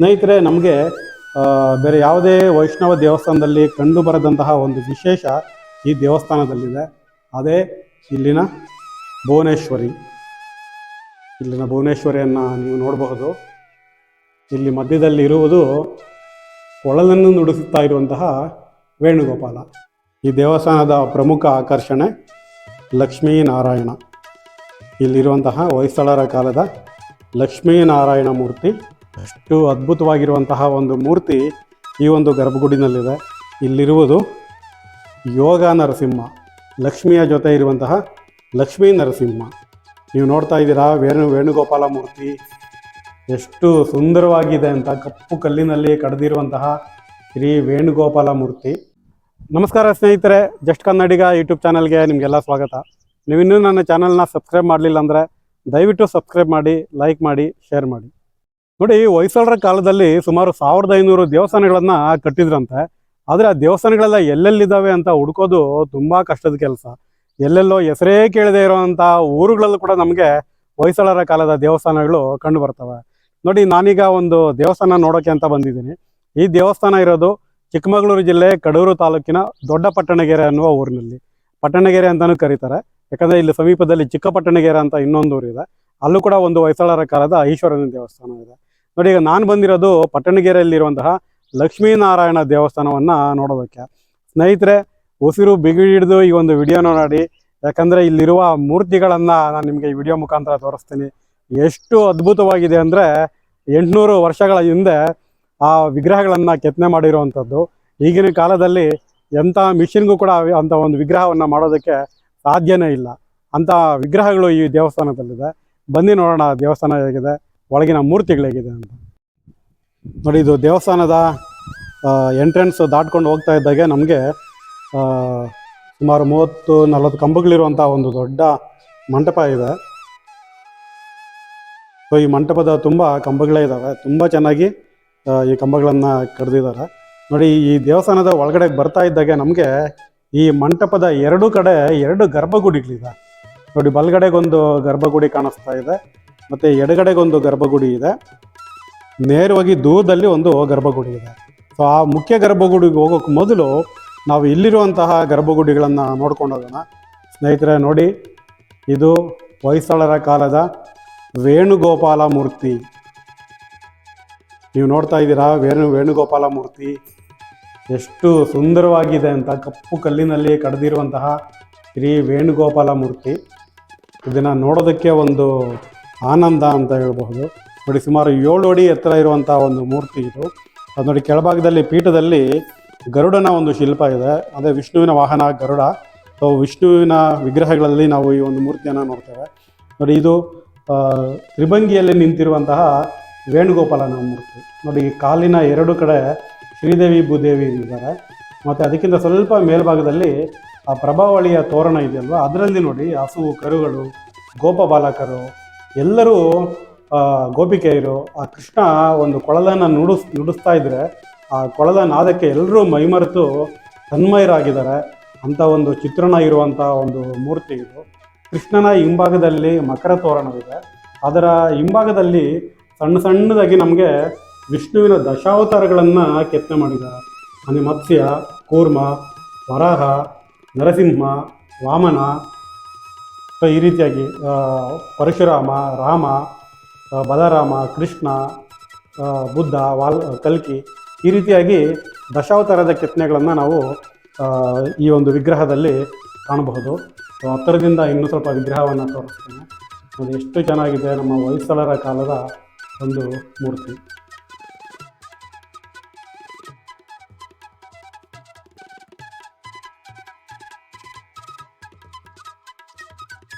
ಸ್ನೇಹಿತರೆ, ನಮಗೆ ಬೇರೆ ಯಾವುದೇ ವೈಷ್ಣವ ದೇವಸ್ಥಾನದಲ್ಲಿ ಕಂಡು ಬರದಂತಹ ಒಂದು ವಿಶೇಷ ಈ ದೇವಸ್ಥಾನದಲ್ಲಿದೆ. ಅದೇ ಇಲ್ಲಿನ ಭುವನೇಶ್ವರಿ. ಇಲ್ಲಿನ ಭುವನೇಶ್ವರಿಯನ್ನು ನೀವು ನೋಡಬಹುದು. ಇಲ್ಲಿ ಮಧ್ಯದಲ್ಲಿ ಇರುವುದು ಕೊಳಲನ್ನು ನುಡಿಸುತ್ತಾ ಇರುವಂತಹ ವೇಣುಗೋಪಾಲ. ಈ ದೇವಸ್ಥಾನದ ಪ್ರಮುಖ ಆಕರ್ಷಣೆ ಲಕ್ಷ್ಮೀನಾರಾಯಣ. ಇಲ್ಲಿರುವಂತಹ ಹೊಯ್ಸಳರ ಕಾಲದ ಲಕ್ಷ್ಮೀನಾರಾಯಣ ಮೂರ್ತಿ. ಅಷ್ಟು ಅದ್ಭುತವಾಗಿರುವಂತಹ ಒಂದು ಮೂರ್ತಿ ಈ ಒಂದು ಗರ್ಭಗುಡಿನಲ್ಲಿದೆ. ಇಲ್ಲಿರುವುದು ಯೋಗ ನರಸಿಂಹ, ಲಕ್ಷ್ಮಿಯ ಜೊತೆ ಇರುವಂತಹ ಲಕ್ಷ್ಮೀ ನರಸಿಂಹ. ನೀವು ನೋಡ್ತಾ ಇದ್ದೀರಾ, ವೇಣು ವೇಣುಗೋಪಾಲ ಮೂರ್ತಿ ಎಷ್ಟು ಸುಂದರವಾಗಿದೆ ಅಂತ ಕಪ್ಪು ಕಲ್ಲಿನಲ್ಲಿ ಕಡ್ದಿರುವಂತಹ ಶ್ರೀ ವೇಣುಗೋಪಾಲ ಮೂರ್ತಿ. ನಮಸ್ಕಾರ ಸ್ನೇಹಿತರೆ, ಜಸ್ಟ್ ಕನ್ನಡಿಗ ಯೂಟ್ಯೂಬ್ ಚಾನಲ್ಗೆ ನಿಮಗೆಲ್ಲ ಸ್ವಾಗತ. ನೀವಿನ್ನೂ ನನ್ನ ಚಾನಲ್ನ ಸಬ್ಸ್ಕ್ರೈಬ್ ಮಾಡಲಿಲ್ಲ ಅಂದರೆ ದಯವಿಟ್ಟು ಸಬ್ಸ್ಕ್ರೈಬ್ ಮಾಡಿ, ಲೈಕ್ ಮಾಡಿ, ಶೇರ್ ಮಾಡಿ. ನೋಡಿ, ಹೊಯ್ಸಳರ ಕಾಲದಲ್ಲಿ ಸುಮಾರು ಸಾವಿರದ ಐನೂರು ದೇವಸ್ಥಾನಗಳನ್ನು ಕಟ್ಟಿದ್ರಂತೆ. ಆದರೆ ಆ ದೇವಸ್ಥಾನಗಳೆಲ್ಲ ಎಲ್ಲೆಲ್ಲಿದ್ದಾವೆ ಅಂತ ಹುಡ್ಕೋದು ತುಂಬ ಕಷ್ಟದ ಕೆಲಸ. ಎಲ್ಲೆಲ್ಲೋ ಹೆಸರೇ ಕೇಳದೆ ಇರೋವಂಥ ಊರುಗಳಲ್ಲೂ ಕೂಡ ನಮಗೆ ಹೊಯ್ಸಳರ ಕಾಲದ ದೇವಸ್ಥಾನಗಳು ಕಂಡು ಬರ್ತವೆ. ನೋಡಿ, ನಾನೀಗ ಒಂದು ದೇವಸ್ಥಾನ ನೋಡೋಕೆ ಅಂತ ಬಂದಿದ್ದೀನಿ. ಈ ದೇವಸ್ಥಾನ ಇರೋದು ಚಿಕ್ಕಮಗಳೂರು ಜಿಲ್ಲೆ ಕಡೂರು ತಾಲೂಕಿನ ದೊಡ್ಡ ಪಟ್ಟಣಗೆರೆ ಅನ್ನುವ ಊರಿನಲ್ಲಿ. ಪಟ್ಟಣಗೆರೆ ಅಂತಾನೂ ಕರೀತಾರೆ. ಯಾಕಂದರೆ ಇಲ್ಲಿ ಸಮೀಪದಲ್ಲಿ ಚಿಕ್ಕ ಪಟ್ಟಣಗೆರೆ ಅಂತ ಇನ್ನೊಂದು ಊರಿದೆ. ಅಲ್ಲೂ ಕೂಡ ಒಂದು ಹೊಯ್ಸಳರ ಕಾಲದ ಈಶ್ವರನ ದೇವಸ್ಥಾನ ಇದೆ. ನೋಡಿ, ಈಗ ನಾನು ಬಂದಿರೋದು ಪಟ್ಟಣಗೆರೆಯಲ್ಲಿರುವಂತಹ ಲಕ್ಷ್ಮೀನಾರಾಯಣ ದೇವಸ್ಥಾನವನ್ನು ನೋಡೋದಕ್ಕೆ. ಸ್ನೇಹಿತರೆ, ಉಸಿರು ಬಿಗಿ ಹಿಡಿದು ಈ ಒಂದು ವಿಡಿಯೋನ ನೋಡಿ. ಯಾಕಂದರೆ ಇಲ್ಲಿರುವ ಮೂರ್ತಿಗಳನ್ನು ನಾನು ನಿಮಗೆ ಈ ವಿಡಿಯೋ ಮುಖಾಂತರ ತೋರಿಸ್ತೀನಿ. ಎಷ್ಟು ಅದ್ಭುತವಾಗಿದೆ ಅಂದರೆ ಎಂಟುನೂರು ವರ್ಷಗಳ ಹಿಂದೆ ಆ ವಿಗ್ರಹಗಳನ್ನು ಕೆತ್ತನೆ ಮಾಡಿರುವಂಥದ್ದು. ಈಗಿನ ಕಾಲದಲ್ಲಿ ಎಂಥ ಮಿಷಿನ್ಗೂ ಕೂಡ ಅಂಥ ಒಂದು ವಿಗ್ರಹವನ್ನು ಮಾಡೋದಕ್ಕೆ ಸಾಧ್ಯನೇ ಇಲ್ಲ. ಅಂಥ ವಿಗ್ರಹಗಳು ಈ ದೇವಸ್ಥಾನದಲ್ಲಿದೆ. ಬನ್ನಿ ನೋಡೋಣ ದೇವಸ್ಥಾನ ಹೇಗಿದೆ. ಒಳಗಿನ ಮೂರ್ತಿಗಳೇಗಿದೆ ಅಂತ. ನೋಡಿ, ಇದು ದೇವಸ್ಥಾನದ ಎಂಟ್ರೆನ್ಸ್ ದಾಟ್ಕೊಂಡು ಹೋಗ್ತಾ ಇದ್ದಾಗೆ ನಮಗೆ ಸುಮಾರು ಮೂವತ್ತು, ನಲವತ್ತು ಕಂಬಗಳಿರುವಂಥ ಒಂದು ದೊಡ್ಡ ಮಂಟಪ ಇದೆ. ಸೊ, ಈ ಮಂಟಪದ ತುಂಬ ಕಂಬಗಳೇ ಇದ್ದಾವೆ ತುಂಬ ಚೆನ್ನಾಗಿ ಈ ಕಂಬಗಳನ್ನು ಕಡ್ದಿದ್ದಾರೆ. ನೋಡಿ, ಈ ದೇವಸ್ಥಾನದ ಒಳಗಡೆ ಬರ್ತಾ ಇದ್ದಾಗೆ ನಮಗೆ ಈ ಮಂಟಪದ ಎರಡು ಕಡೆ ಎರಡು ಗರ್ಭಗುಡಿಗಳಿದೆ. ನೋಡಿ, ಬಲ್ಗಡೆಗೊಂದು ಗರ್ಭಗುಡಿ ಕಾಣಿಸ್ತಾ ಇದೆ. ಮತ್ತು ಎಡಗಡೆಗೊಂದು ಗರ್ಭಗುಡಿ ಇದೆ. ನೇರವಾಗಿ ದೂರದಲ್ಲಿ ಒಂದು ಗರ್ಭಗುಡಿ ಇದೆ. ಸೊ ಆ ಮುಖ್ಯ ಗರ್ಭಗುಡಿಗೆ ಹೋಗೋಕೆ ಮೊದಲು ನಾವು ಇಲ್ಲಿರುವಂತಹ ಗರ್ಭಗುಡಿಗಳನ್ನು ನೋಡ್ಕೊಂಡು ಹೋಗೋಣ. ಸ್ನೇಹಿತರೆ, ನೋಡಿ, ಇದು ಹೊಯ್ಸಳರ ಕಾಲದ ವೇಣುಗೋಪಾಲ ಮೂರ್ತಿ ನೀವು ನೋಡ್ತಾ ಇದ್ದೀರಾ, ವೇಣು ವೇಣುಗೋಪಾಲ ಮೂರ್ತಿ ಎಷ್ಟು ಸುಂದರವಾಗಿದೆ ಅಂತ ಕಪ್ಪು ಕಲ್ಲಿನಲ್ಲಿ ಕಡ್ದಿರುವಂತಹ ಶ್ರೀ ವೇಣುಗೋಪಾಲ ಮೂರ್ತಿ ಇದನ್ನು ನೋಡೋದಕ್ಕೆ ಒಂದು ಆನಂದ ಅಂತ ಹೇಳಬಹುದು. ನೋಡಿ, ಸುಮಾರು ಏಳು ಅಡಿ ಎತ್ತರ ಇರುವಂತಹ ಒಂದು ಮೂರ್ತಿ ಇದು. ಅದು ನೋಡಿ, ಕೆಳಭಾಗದಲ್ಲಿ ಪೀಠದಲ್ಲಿ ಗರುಡನ ಒಂದು ಶಿಲ್ಪ ಇದೆ. ಅದೇ ವಿಷ್ಣುವಿನ ವಾಹನ ಗರುಡ. ಸೊ ವಿಷ್ಣುವಿನ ವಿಗ್ರಹಗಳಲ್ಲಿ ನಾವು ಈ ಒಂದು ಮೂರ್ತಿಯನ್ನು ನೋಡ್ತೇವೆ. ನೋಡಿ, ಇದು ತ್ರಿಭಂಗಿಯಲ್ಲಿ ನಿಂತಿರುವಂತಹ ವೇಣುಗೋಪಾಲನ ಮೂರ್ತಿ. ನೋಡಿ, ಈ ಕಾಲಿನ ಎರಡು ಕಡೆ ಶ್ರೀದೇವಿ ಭೂದೇವಿ ಇದ್ದಾರೆ. ಮತ್ತು ಅದಕ್ಕಿಂತ ಸ್ವಲ್ಪ ಮೇಲ್ಭಾಗದಲ್ಲಿ ಆ ಪ್ರಭಾವಳಿಯ ತೋರಣ ಇದೆಯಲ್ವ? ಅದರಲ್ಲಿ ನೋಡಿ, ಹಸು, ಕರುಗಳು ಗೋಪ ಬಾಲಕರು ಎಲ್ಲರೂ ಗೋಪಿಕೆಯರು, ಆ ಕೃಷ್ಣ ಒಂದು ಕೊಳಲನ್ನು ನುಡಿಸ್, ನುಡಿಸ್ತಾ ಇದ್ರೆ, ಆ ಕೊಳಲ ನಾದಕ್ಕೆ ಎಲ್ಲರೂ ಮೈಮರೆತು ತನ್ಮಯರಾಗಿದ್ದಾರೆ. ಅಂಥ ಒಂದು ಚಿತ್ರಣ ಇರುವಂಥ ಒಂದು ಮೂರ್ತಿ ಇದು. ಕೃಷ್ಣನ ಹಿಂಭಾಗದಲ್ಲಿ ಮಕರ ತೋರಣವಿದೆ. ಅದರ ಹಿಂಭಾಗದಲ್ಲಿ ಸಣ್ಣ ಸಣ್ಣದಾಗಿ ನಮಗೆ ವಿಷ್ಣುವಿನ ದಶಾವತಾರಗಳನ್ನು ಕೆತ್ತನೆ ಮಾಡಿದ್ದಾರೆ. ಅಂದರೆ ಮತ್ಸ್ಯ ಕೂರ್ಮ, ವರಾಹ, ನರಸಿಂಹ, ವಾಮನ ಸೊ ಈ ರೀತಿಯಾಗಿ ಪರಶುರಾಮ, ರಾಮ ಬಲರಾಮ, ಕೃಷ್ಣ ಬುದ್ಧ, ವಾಲ್, ಕಲ್ಕಿ, ಈ ರೀತಿಯಾಗಿ ದಶಾವತಾರದ ಕೆತ್ತನೆಗಳನ್ನು ನಾವು ಈ ಒಂದು ವಿಗ್ರಹದಲ್ಲಿ ಕಾಣಬಹುದು. ಹತ್ತಿರದಿಂದ ಇನ್ನೂ ಸ್ವಲ್ಪ ವಿಗ್ರಹವನ್ನು ತೋರಿಸ್ತೇನೆ. ಅದು ಎಷ್ಟು ಚೆನ್ನಾಗಿದೆ ನಮ್ಮ ಹೊಯ್ಸಳರ ಕಾಲದ ಒಂದು ಮೂರ್ತಿ.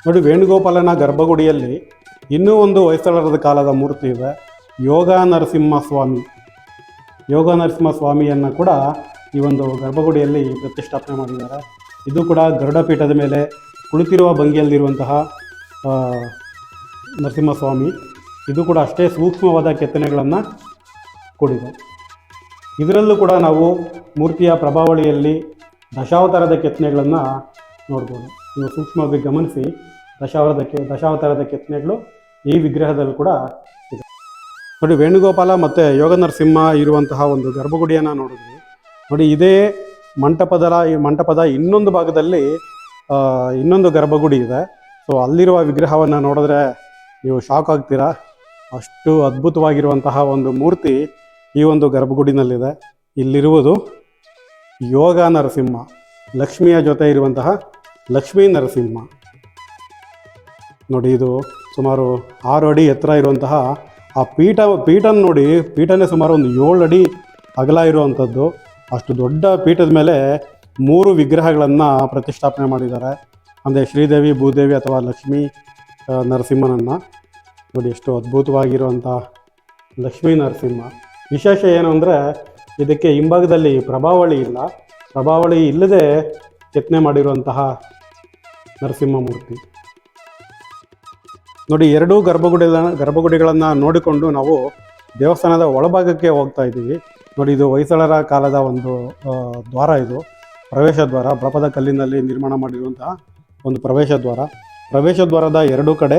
ನೋಡಿ, ವೇಣುಗೋಪಾಲನ ಗರ್ಭಗುಡಿಯಲ್ಲಿ ಇನ್ನೂ ಒಂದು ಹೊಯ್ಸಳರದ ಕಾಲದ ಮೂರ್ತಿ ಇದೆ. ಯೋಗ ನರಸಿಂಹ ಸ್ವಾಮಿ ಯೋಗ ನರಸಿಂಹ ಸ್ವಾಮಿಯನ್ನು ಕೂಡ ಈ ಒಂದು ಗರ್ಭಗುಡಿಯಲ್ಲಿ ಪ್ರತಿಷ್ಠಾಪನೆ ಮಾಡಿದ್ದಾರೆ. ಇದು ಕೂಡ ಗರುಡ ಪೀಠದ ಮೇಲೆ ಕುಳಿತಿರುವ ಭಂಗಿಯಲ್ಲಿರುವಂತಹ ನರಸಿಂಹಸ್ವಾಮಿ. ಇದು ಕೂಡ ಅಷ್ಟೇ ಸೂಕ್ಷ್ಮವಾದ ಕೆತ್ತನೆಗಳನ್ನು ಕೂಡಿದೆ. ಇದರಲ್ಲೂ ಕೂಡ ನಾವು ಮೂರ್ತಿಯ ಪ್ರಭಾವಳಿಯಲ್ಲಿ ದಶಾವತಾರದ ಕೆತ್ತನೆಗಳನ್ನು ನೋಡ್ಬೋದು. ನೀವು ಸೂಕ್ಷ್ಮವಾಗಿ ಗಮನಿಸಿ ದಶಾವರದಕ್ಕೆ ದಶಾವತಾರದ ಕೆತ್ತನೆಗಳು ಈ ವಿಗ್ರಹದಲ್ಲೂ ಕೂಡ ಇದೆ. ನೋಡಿ, ವೇಣುಗೋಪಾಲ ಮತ್ತು ಯೋಗ ನರಸಿಂಹ ಇರುವಂತಹ ಒಂದು ಗರ್ಭಗುಡಿಯನ್ನು ನೋಡಿದ್ವಿ. ನೋಡಿ, ಇದೇ ಮಂಟಪದ ಈ ಮಂಟಪದ ಇನ್ನೊಂದು ಭಾಗದಲ್ಲಿ ಇನ್ನೊಂದು ಗರ್ಭಗುಡಿ ಇದೆ. ಸೊ ಅಲ್ಲಿರುವ ವಿಗ್ರಹವನ್ನು ನೋಡಿದ್ರೆ ನೀವು ಶಾಕ್ ಆಗ್ತೀರಾ? ಅಷ್ಟು ಅದ್ಭುತವಾಗಿರುವಂತಹ ಒಂದು ಮೂರ್ತಿ ಈ ಒಂದು ಗರ್ಭಗುಡಿನಲ್ಲಿದೆ. ಇಲ್ಲಿರುವುದು ಯೋಗ ನರಸಿಂಹ ಲಕ್ಷ್ಮಿಯ ಜೊತೆ ಇರುವಂತಹ ಲಕ್ಷ್ಮೀ ನರಸಿಂಹ. ನೋಡಿ, ಇದು ಸುಮಾರು ಆರು ಅಡಿ ಎತ್ತರ ಇರುವಂತಹ ಆ ಪೀಠ, ಪೀಠನ ನೋಡಿ, ಪೀಠನೇ ಸುಮಾರು ಒಂದು ಏಳು ಅಡಿ ಅಗಲ ಇರುವಂಥದ್ದು. ಅಷ್ಟು ದೊಡ್ಡ ಪೀಠದ ಮೇಲೆ ಮೂರು ವಿಗ್ರಹಗಳನ್ನು ಪ್ರತಿಷ್ಠಾಪನೆ ಮಾಡಿದ್ದಾರೆ. ಅಂದರೆ ಶ್ರೀದೇವಿ, ಭೂದೇವಿ ಅಥವಾ ಲಕ್ಷ್ಮೀ ನರಸಿಂಹನನ್ನು. ನೋಡಿ, ಎಷ್ಟು ಅದ್ಭುತವಾಗಿರುವಂಥ ಲಕ್ಷ್ಮೀ ನರಸಿಂಹ. ವಿಶೇಷ ಏನು ಅಂದರೆ, ಇದಕ್ಕೆ ಹಿಂಭಾಗದಲ್ಲಿ ಪ್ರಭಾವಳಿ ಇಲ್ಲ. ಪ್ರಭಾವಳಿ ಇಲ್ಲದೆ ಕೆತ್ತನೆ ಮಾಡಿರುವಂತಹ ನರಸಿಂಹ ಮೂರ್ತಿ ನೋಡಿ, ಎರಡೂ ಗರ್ಭಗುಡಿಗಳ ಗರ್ಭಗುಡಿಗಳನ್ನು ನೋಡಿಕೊಂಡು ನಾವು ದೇವಸ್ಥಾನದ ಒಳಭಾಗಕ್ಕೆ ಹೋಗ್ತಾ ಇದ್ದೀವಿ. ನೋಡಿ, ಇದು ಹೊಯ್ಸಳರ ಕಾಲದ ಒಂದು ದ್ವಾರ ಇದು. ಪ್ರವೇಶ ದ್ವಾರ ಬ್ರಪದ ಕಲ್ಲಿನಲ್ಲಿ ನಿರ್ಮಾಣ ಮಾಡಿರುವಂತಹ ಒಂದು ಪ್ರವೇಶ ದ್ವಾರ. ಪ್ರವೇಶ ದ್ವಾರದ ಎರಡೂ ಕಡೆ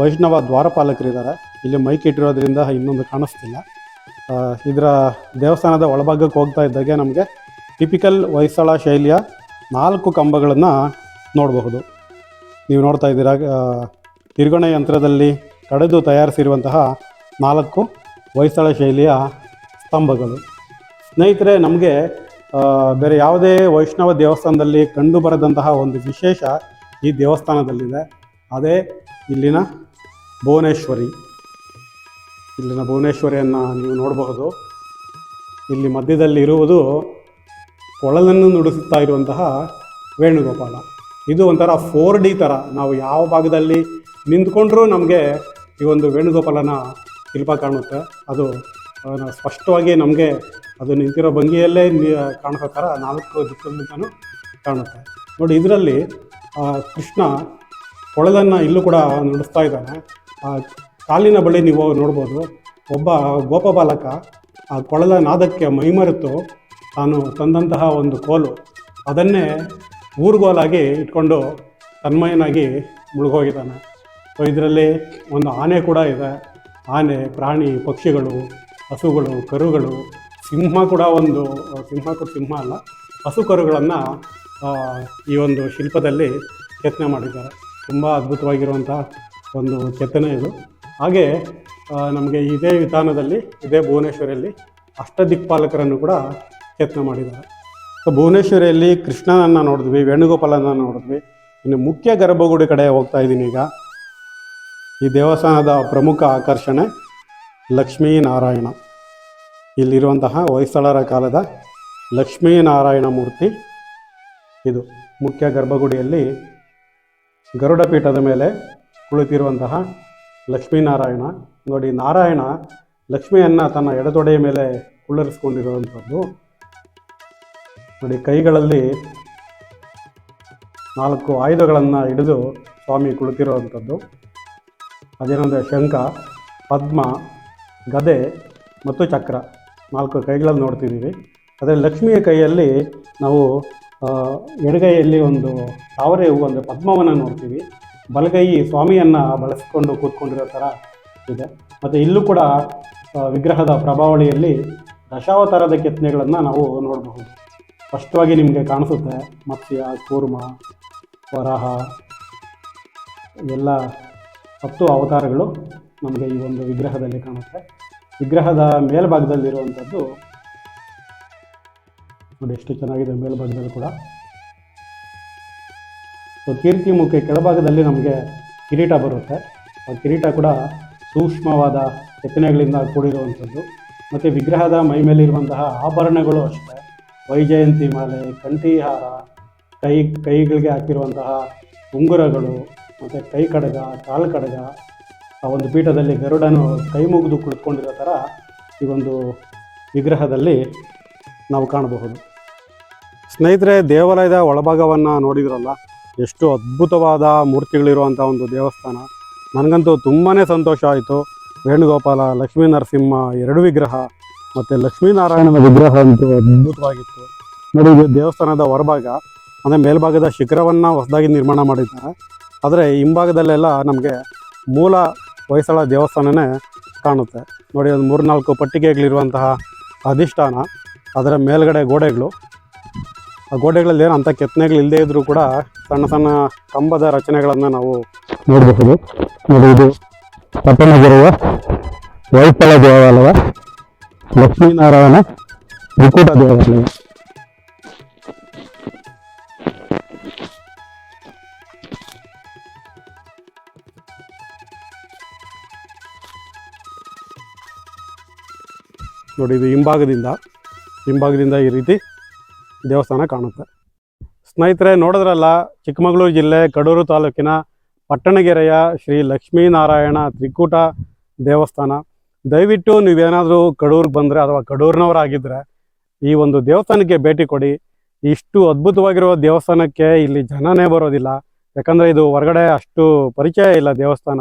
ವೈಷ್ಣವ ದ್ವಾರಪಾಲಕರಿದ್ದಾರೆ. ಇಲ್ಲಿ ಮೈಕ್ ಇಟ್ಟಿರೋದ್ರಿಂದ ಇನ್ನೊಂದು ಕಾಣಿಸ್ತಿಲ್ಲ. ಇದರ ದೇವಸ್ಥಾನದ ಒಳಭಾಗಕ್ಕೆ ಹೋಗ್ತಾ ಇದ್ದಾಗೆ ನಮಗೆ ಟಿಪಿಕಲ್ ಹೊಯ್ಸಳ ಶೈಲಿಯ ನಾಲ್ಕು ಕಂಬಗಳನ್ನು ನೋಡಬಹುದು. ನೀವು ನೋಡ್ತಾ ಇದ್ದೀರಾ ತಿರುಗಣೆ ಯಂತ್ರದಲ್ಲಿ ಕಡೆದು ತಯಾರಿಸಿರುವಂತಹ ನಾಲ್ಕು ಹೊಯ್ಸಳ ಶೈಲಿಯ ಸ್ತಂಭಗಳು. ಸ್ನೇಹಿತರೆ, ನಮಗೆ ಬೇರೆ ಯಾವುದೇ ವೈಷ್ಣವ ದೇವಸ್ಥಾನದಲ್ಲಿ ಕಂಡುಬರದಂತಹ ಒಂದು ವಿಶೇಷ ಈ ದೇವಸ್ಥಾನದಲ್ಲಿದೆ. ಅದೇ ಇಲ್ಲಿನ ಭುವನೇಶ್ವರಿ. ಇಲ್ಲಿನ ಭುವನೇಶ್ವರಿಯನ್ನು ನೀವು ನೋಡಬಹುದು. ಇಲ್ಲಿ ಮಧ್ಯದಲ್ಲಿ ಇರುವುದು ಕೊಳಲನ್ನು ನುಡಿಸುತ್ತಾ ಇರುವಂತಹ ವೇಣುಗೋಪಾಲ. ಇದು ಒಂಥರ ಫೋರ್ ಡಿ ಥರ ನಾವು ಯಾವ ಭಾಗದಲ್ಲಿ ನಿಂತ್ಕೊಂಡ್ರೂ ನಮಗೆ ಈ ಒಂದು ವೇಣುಗೋಪಾಲನ ಶಿಲ್ಪ ಕಾಣುತ್ತೆ. ಅದು ಸ್ಪಷ್ಟವಾಗಿ ನಮಗೆ ಅದು ನಿಂತಿರೋ ಭಂಗಿಯಲ್ಲೇ ಕಾಣಿಸೋ ಥರ ನಾಲ್ಕು ದಿಕ್ಕಲ್ಲಿಂದನೂ ಕಾಣುತ್ತೆ. ನೋಡಿ, ಇದರಲ್ಲಿ ಕೃಷ್ಣ ಕೊಳಲನ್ನು ಇಲ್ಲೂ ಕೂಡ ನಡೆಸ್ತಾ ಇದ್ದಾನೆ. ಆ, ಕಾಲಿನ ಬಳಿ ನೀವು ನೋಡ್ಬೋದು, ಒಬ್ಬ ಗೋಪ ಬಾಲಕ ಆ ಕೊಳಲ ನಾದಕ್ಕೆ ಮೈಮರೆತು ತಾನು ತಂದಂತಹ ಒಂದು ಕೋಲು. ಅದನ್ನೇ ಊರುಗೋಲಾಗಿ ಇಟ್ಕೊಂಡು ತನ್ಮಯನಾಗಿ ಮುಳುಗೋಗಿದ್ದಾನೆ. ಸೊ ಇದರಲ್ಲಿ ಒಂದು ಆನೆ ಕೂಡ ಇದೆ. ಆನೆ, ಪ್ರಾಣಿ, ಪಕ್ಷಿಗಳು, ಹಸುಗಳು, ಕರುಗಳು, ಸಿಂಹ ಕೂಡ ಒಂದು, ಸಿಂಹ ಸಿಂಹ ಅಲ್ಲ, ಹಸು ಕರುಗಳನ್ನು ಈ ಒಂದು ಶಿಲ್ಪದಲ್ಲಿ ಕೆತ್ತನೆ ಮಾಡಿದ್ದಾರೆ. ತುಂಬ ಅದ್ಭುತವಾಗಿರುವಂಥ ಒಂದು ಕೆತ್ತನೆ ಇದು. ಹಾಗೆ ನಮಗೆ ಇದೇ ವಿಧಾನದಲ್ಲಿ, ಇದೇ ಭುವನೇಶ್ವರಿಯಲ್ಲಿ ಅಷ್ಟದಿಕ್ಪಾಲಕರನ್ನು ಕೂಡ ಕೆತ್ತನೆ ಮಾಡಿದ್ದಾರೆ. ಸೊ ಭುವನೇಶ್ವರಿಯಲ್ಲಿ ಕೃಷ್ಣನನ್ನು ನೋಡಿದ್ವಿ ವೇಣುಗೋಪಾಲನ ನೋಡಿದ್ವಿ. ಇನ್ನು ಮುಖ್ಯ ಗರ್ಭಗುಡಿ ಕಡೆ ಹೋಗ್ತಾ ಇದ್ದೀನಿ ಈಗ. ಈ ದೇವಸ್ಥಾನದ ಪ್ರಮುಖ ಆಕರ್ಷಣೆ ಲಕ್ಷ್ಮೀನಾರಾಯಣ. ಇಲ್ಲಿರುವಂತಹ ಹೊಯ್ಸಳರ ಕಾಲದ ಲಕ್ಷ್ಮೀನಾರಾಯಣ ಮೂರ್ತಿ ಇದು. ಮುಖ್ಯ ಗರ್ಭಗುಡಿಯಲ್ಲಿ ಗರುಡ ಪೀಠದ ಮೇಲೆ ಕುಳಿತಿರುವಂತಹ ಲಕ್ಷ್ಮೀನಾರಾಯಣ. ನೋಡಿ, ನಾರಾಯಣ ಲಕ್ಷ್ಮಿಯನ್ನು ತನ್ನ ಎಡತೊಡೆಯ ಮೇಲೆ ಕುಳ್ಳರಿಸ್ಕೊಂಡಿರುವಂಥದ್ದು. ನೋಡಿ, ಕೈಗಳಲ್ಲಿ ನಾಲ್ಕು ಆಯುಧಗಳನ್ನು ಹಿಡಿದು ಸ್ವಾಮಿ ಕುಳಿತಿರುವಂಥದ್ದು. ಅದೇನಂದರೆ ಶಂಖ, ಪದ್ಮ, ಗದೆ ಮತ್ತು ಚಕ್ರ. ನಾಲ್ಕು ಕೈಗಳಲ್ಲಿ ನೋಡ್ತಿದ್ದೀವಿ. ಅದೇ ಲಕ್ಷ್ಮಿಯ ಕೈಯಲ್ಲಿ ನಾವು ಎಡಗೈಯಲ್ಲಿ ಒಂದು ತಾವರೆ ಹೂವು, ಅಂದರೆ ಪದ್ಮವನ್ನು ನೋಡ್ತೀವಿ. ಬಲಗೈ ಸ್ವಾಮಿಯನ್ನು ಬಳಸಿಕೊಂಡು ಕೂತ್ಕೊಂಡಿರೋ ಥರ ಇದೆ. ಮತ್ತು ಇಲ್ಲೂ ಕೂಡ ವಿಗ್ರಹದ ಪ್ರಭಾವಳಿಯಲ್ಲಿ ದಶಾವತಾರದ ಕೆತ್ತನೆಗಳನ್ನು ನಾವು ನೋಡಬಹುದು. ಸ್ಪಷ್ಟವಾಗಿ ನಿಮಗೆ ಕಾಣಿಸುತ್ತೆ. ಮತ್ಸ್ಯ ಕೂರ್ಮ, ವರಾಹ, ಎಲ್ಲ ಹತ್ತು ಅವತಾರಗಳು ನಮಗೆ ಈ ಒಂದು ವಿಗ್ರಹದಲ್ಲಿ ಕಾಣುತ್ತೆ. ವಿಗ್ರಹದ ಮೇಲ್ಭಾಗದಲ್ಲಿರುವಂಥದ್ದು ನೋಡಿ ಎಷ್ಟು ಚೆನ್ನಾಗಿದೆ ಮೇಲ್ಭಾಗದಲ್ಲಿ ಕೂಡ. ಸೊ, ಕೀರ್ತಿ ಮುಖ ಕೆಳಭಾಗದಲ್ಲಿ ನಮಗೆ ಕಿರೀಟ ಬರುತ್ತೆ. ಆ ಕಿರೀಟ ಕೂಡ ಸೂಕ್ಷ್ಮವಾದ ಕೆತ್ತನೆಗಳಿಂದ ಕೂಡಿರುವಂಥದ್ದು. ಮತ್ತು ವಿಗ್ರಹದ ಮೈ ಮೇಲಿರುವಂತಹ ಆಭರಣಗಳು ಅಷ್ಟೇ. ವೈಜಯಂತಿ ಮಾಲೆ ಕಂಠೀಹಾರ, ಕೈ, ಕೈಗಳಿಗೆ ಹಾಕಿರುವಂತಹ ಉಂಗುರಗಳು ಮತ್ತು ಕೈ ಕಡಗ, ಕಾಲು ಕಡಗ, ಆ ಒಂದು ಪೀಠದಲ್ಲಿ ಗರುಡನು ಕೈ ಮುಗಿದು ಕುಳಿತುಕೊಂಡಿರೋ ಥರ ಈ ಒಂದು ವಿಗ್ರಹದಲ್ಲಿ ನಾವು ಕಾಣಬಹುದು. ಸ್ನೇಹಿತರೆ, ದೇವಾಲಯದ ಒಳಭಾಗವನ್ನು ನೋಡಿದ್ರಲ್ಲ? ಎಷ್ಟು ಅದ್ಭುತವಾದ ಮೂರ್ತಿಗಳಿರುವಂಥ ಒಂದು ದೇವಸ್ಥಾನ. ನನಗಂತೂ ತುಂಬಾ ಸಂತೋಷ ಆಯಿತು. ವೇಣುಗೋಪಾಲ ಲಕ್ಷ್ಮೀ ನರಸಿಂಹ ಎರಡು ವಿಗ್ರಹ. ಮತ್ತು ಲಕ್ಷ್ಮೀನಾರಾಯಣನ ವಿಗ್ರಹ ಅಂತೂ ಅದ್ಭುತವಾಗಿತ್ತು. ನೋಡಿ, ಇದು ದೇವಸ್ಥಾನದ ಹೊರಭಾಗ, ಅಂದರೆ ಮೇಲ್ಭಾಗದ ಶಿಖರವನ್ನು ಹೊಸದಾಗಿ ನಿರ್ಮಾಣ ಮಾಡಿದ್ದಾರೆ. ಆದರೆ ಹಿಂಭಾಗದಲ್ಲೆಲ್ಲ ನಮಗೆ ಮೂಲ ಹೊಯ್ಸಳ ದೇವಸ್ಥಾನನೇ ಕಾಣುತ್ತೆ. ನೋಡಿ, ಒಂದು ಮೂರ್ನಾಲ್ಕು ಪಟ್ಟಿಗೆಗಳಿರುವಂತಹ ಅಧಿಷ್ಠಾನ, ಅದರ ಮೇಲ್ಗಡೆ ಗೋಡೆಗಳು. ಆ ಗೋಡೆಗಳಲ್ಲಿ ಏನು ಅಂಥ ಕೆತ್ತನೆಗಳು ಇಲ್ಲದೇ ಇದ್ದರೂ ಕೂಡ ಸಣ್ಣ ಸಣ್ಣ ಕಂಬದ ರಚನೆಗಳನ್ನು ನಾವು ನೋಡಬಹುದು. ನೋಡಿ, ಇದು ಪಟ್ಟಣದಲ್ಲಿರುವ ವೈಫಲ ದೇವಾಲಯ. ಲಕ್ಷ್ಮೀನಾರಾಯಣ ತ್ರಿಕೂಟ ದೇವಾಲಯ. ನೋಡಿ, ಇದು ಹಿಂಭಾಗದಿಂದ ಹಿಂಭಾಗದಿಂದ ಈ ರೀತಿ ದೇವಸ್ಥಾನ ಕಾಣುತ್ತೆ. ಸ್ನೇಹಿತರೆ, ನೋಡಿದ್ರಲ್ಲ, ಚಿಕ್ಕಮಗಳೂರು ಜಿಲ್ಲೆ, ಕಡೂರು ತಾಲೂಕಿನ ಪಟ್ಟಣಗೆರೆಯ ಶ್ರೀ ಲಕ್ಷ್ಮೀನಾರಾಯಣ ತ್ರಿಕೂಟ ದೇವಸ್ಥಾನ. ದಯವಿಟ್ಟು ನೀವೇನಾದರೂ ಕಡೂರ್ಗೆ ಬಂದರೆ ಅಥವಾ ಕಡೂರಿನವರಾಗಿದ್ದರೆ ಈ ಒಂದು ದೇವಸ್ಥಾನಕ್ಕೆ ಭೇಟಿ ಕೊಡಿ. ಇಷ್ಟು ಅದ್ಭುತವಾಗಿರುವ ದೇವಸ್ಥಾನಕ್ಕೆ ಇಲ್ಲಿ ಜನನೇ ಬರೋದಿಲ್ಲ. ಯಾಕಂದರೆ ಇದು ಹೊರಗಡೆ ಅಷ್ಟು ಪರಿಚಯ ಇಲ್ಲ ದೇವಸ್ಥಾನ.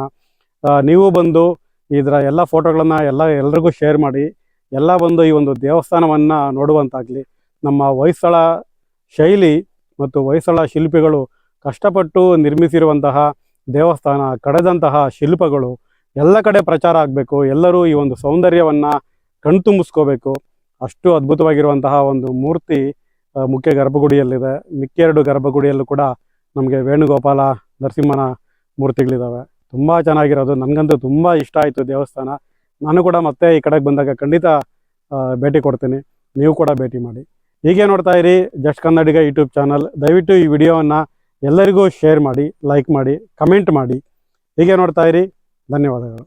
ನೀವು ಬಂದು ಇದರ ಎಲ್ಲ ಫೋಟೋಗಳನ್ನು ಎಲ್ಲ ಎಲ್ರಿಗೂ ಶೇರ್ ಮಾಡಿ. ಎಲ್ಲ ಬಂದು ಈ ಒಂದು ದೇವಸ್ಥಾನವನ್ನು ನೋಡುವಂತಾಗಲಿ. ನಮ್ಮ ಹೊಯ್ಸಳ ಶೈಲಿ ಮತ್ತು ಹೊಯ್ಸಳ ಶಿಲ್ಪಿಗಳು ಕಷ್ಟಪಟ್ಟು ನಿರ್ಮಿಸಿರುವಂತಹ ದೇವಸ್ಥಾನ ಕಡೆದಂತಹ ಶಿಲ್ಪಗಳು ಎಲ್ಲ ಕಡೆ ಪ್ರಚಾರ ಆಗಬೇಕು, ಎಲ್ಲರೂ ಈ ಒಂದು ಸೌಂದರ್ಯವನ್ನು ಕಣ್ತುಂಬಿಸ್ಕೋಬೇಕು ಅಷ್ಟು ಅದ್ಭುತವಾಗಿರುವಂತಹ ಒಂದು ಮೂರ್ತಿ ಮುಖ್ಯ ಗರ್ಭಗುಡಿಯಲ್ಲಿದೆ. ಮಿಕ್ಕೆರಡು ಗರ್ಭಗುಡಿಯಲ್ಲೂ ಕೂಡ ನಮಗೆ ವೇಣುಗೋಪಾಲ ನರಸಿಂಹನ ಮೂರ್ತಿಗಳಿದ್ದಾವೆ ತುಂಬ ಚೆನ್ನಾಗಿರೋದು. ನನಗಂತೂ ತುಂಬ ಇಷ್ಟ ಆಯಿತು ದೇವಸ್ಥಾನ. ನಾನು ಕೂಡ ಮತ್ತೆ ಈ ಕಡೆಗೆ ಬಂದಾಗ ಖಂಡಿತ ಭೇಟಿ ಕೊಡ್ತೀನಿ. ನೀವು ಕೂಡ ಭೇಟಿ ಮಾಡಿ. ಹೀಗೆ ನೋಡ್ತಾ ಇರಿ ಜಸ್ಟ್ ಕನ್ನಡಿಗ ಯೂಟ್ಯೂಬ್ ಚಾನಲ್. ದಯವಿಟ್ಟು ಈ ವಿಡಿಯೋವನ್ನು ಎಲ್ಲರಿಗೂ ಶೇರ್ ಮಾಡಿ, ಲೈಕ್ ಮಾಡಿ, ಕಮೆಂಟ್ ಮಾಡಿ. ಹೀಗೆ ನೋಡ್ತಾ ಇರಿ. ಧನ್ಯವಾದಗಳು.